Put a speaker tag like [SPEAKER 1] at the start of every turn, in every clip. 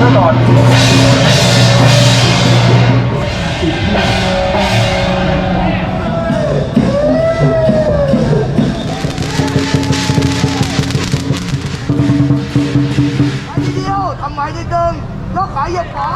[SPEAKER 1] ไว้ก่อน
[SPEAKER 2] ทีเดียวทำไมนิดนึงยกขายเหยียบขา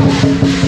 [SPEAKER 2] Thank you.